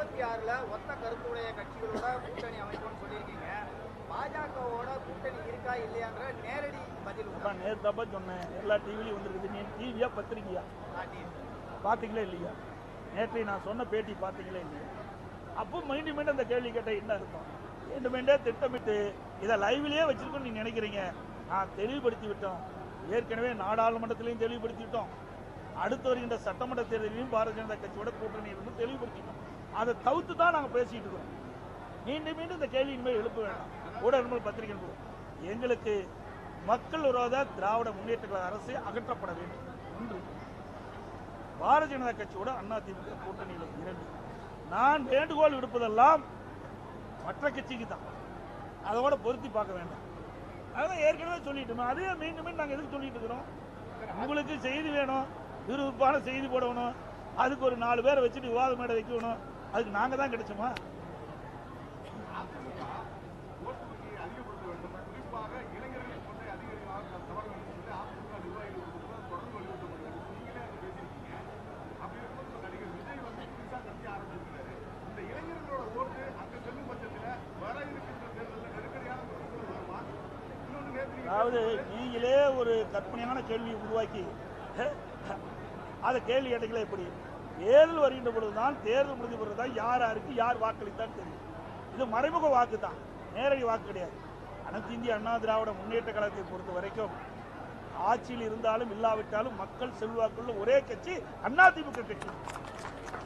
இருபத்தி ஆறுல ஒத்த கருத்துடைய கட்சிகளோட கூட்டணி அமைப்போம்னு சொல்லியிருக்கீங்க. பாஜகவோட கூட்டணி இருக்கா இல்லையான்ற நேரடி பதில் நேர்த்தப்ப சொன்னேன். எல்லா டிவிலையும் வந்துருக்குது. நீ டிவியா பத்திரிக்கையா காட்டி. பார்த்தீங்களா இல்லையா? நேற்று நான் சொன்ன பேட்டி பார்த்தீங்களா இல்லையா? அப்போ மைண்டு மீண்டும் அந்த கேள்வி கேட்ட என்ன அர்த்தம்? மீண்டும் மீண்டே திட்டமிட்டு இதை லைவ்லேயே வச்சிருக்கோம்னு நீங்க நினைக்கிறீங்க? நான் தெளிவுபடுத்தி விட்டோம். ஏற்கனவே நாடாளுமன்றத்திலையும் தெளிவுபடுத்தி விட்டோம். அடுத்து வருகின்ற சட்டமன்ற தேர்தலையும் பாரதிய ஜனதா கட்சியோட கூட்டணி இருந்து தெளிவுபடுத்தி அதை தவிர்த்து தான் நாங்கள் பேசிட்டு இருக்கோம். மீண்டும் மீண்டும் இந்த கேள்வி இனிமேல் எழுப்ப வேண்டாம். ஊடகங்கள் பத்திரிகை எங்களுக்கு மக்கள் விரோத திராவிட முன்னேற்ற கழக அரசு அகற்றப்பட வேண்டும். ஒன்று. பாரதிய ஜனதா கட்சியோட அதிமுக கூட்டணியில் இரண்டு. நான் வேண்டுகோள் விடுப்பதெல்லாம் மற்ற கட்சிக்கு தான். அதோட பொருத்தி பார்க்க வேண்டாம். அதான் ஏற்கனவே சொல்லிட்டோம். அதே மீண்டும் மீண்டும் நாங்கள் எதுக்கு சொல்லிட்டு இருக்கிறோம்? உங்களுக்கு செய்தி வேணும். விறுவிறுப்பான செய்தி போடணும். அதுக்கு ஒரு நாலு பேரை வச்சுட்டு விவாத மேடை வைக்கணும். அதுக்கு நாங்கள் தான் கிடைச்சோமா? அதாவது நீங்களே ஒரு கற்பனையான கேள்வியை உருவாக்கி அதை கேள்வி கேட்டீங்களே எப்படி? தேர்தல் வருகின்ற பொழுதுதான் தேர்தல் முடிந்த பொழுதுதான் யார் யாருக்கு யார் வாக்களித்தான் தெரியும். இது மறைமுக வாக்கு தான். நேரடி வாக்கு கிடையாது. அனைத்து இந்திய அண்ணா திராவிட முன்னேற்ற கழகத்தை பொறுத்த வரைக்கும் ஆட்சியில் இருந்தாலும் இல்லாவிட்டாலும் மக்கள் செல்வாக்குள்ள ஒரே கட்சி அதிமுக கட்சி.